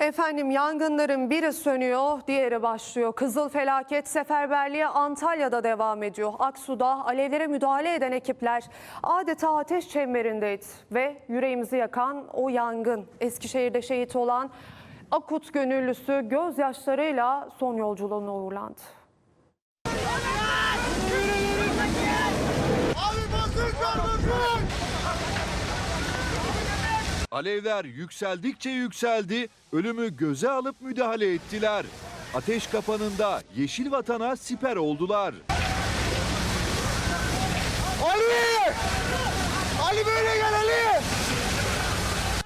Efendim yangınların biri sönüyor, diğeri başlıyor. Kızıl felaket seferberliğe Antalya'da devam ediyor. Aksu'da alevlere müdahale eden ekipler adeta ateş çemberindeydi. Ve yüreğimizi yakan o yangın. Eskişehir'de şehit olan Akut gönüllüsü gözyaşlarıyla son yolculuğuna uğurlandı. Alevler yükseldikçe yükseldi, ölümü göze alıp müdahale ettiler. Ateş kapanında Yeşil Vatan'a siper oldular. Ali! Ali böyle gel Ali!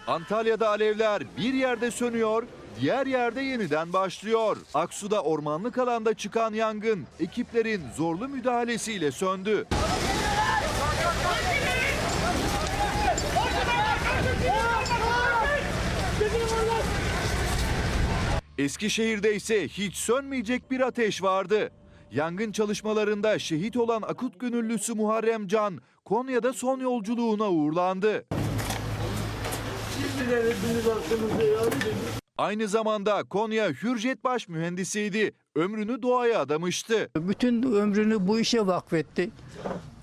Antalya'da alevler bir yerde sönüyor, diğer yerde yeniden başlıyor. Aksu'da ormanlık alanda çıkan yangın ekiplerin zorlu müdahalesiyle söndü. Eskişehir'de ise hiç sönmeyecek bir ateş vardı. Yangın çalışmalarında şehit olan akut gönüllüsü Muharrem Can, Konya'da son yolculuğuna uğurlandı. Aynı zamanda Konya Hürjetbaş mühendisiydi. Ömrünü doğaya adamıştı. Bütün ömrünü bu işe vakfetti.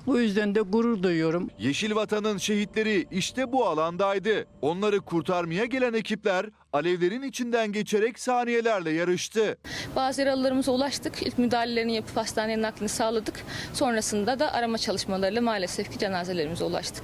Bu yüzden de gurur duyuyorum. Yeşil Vatan'ın şehitleri işte bu alandaydı. Onları kurtarmaya gelen ekipler alevlerin içinden geçerek saniyelerle yarıştı. Bazı yaralılarımıza ulaştık. İlk müdahalelerini yapıp hastaneye naklini sağladık. Sonrasında da arama çalışmalarıyla maalesef ki cenazelerimize ulaştık.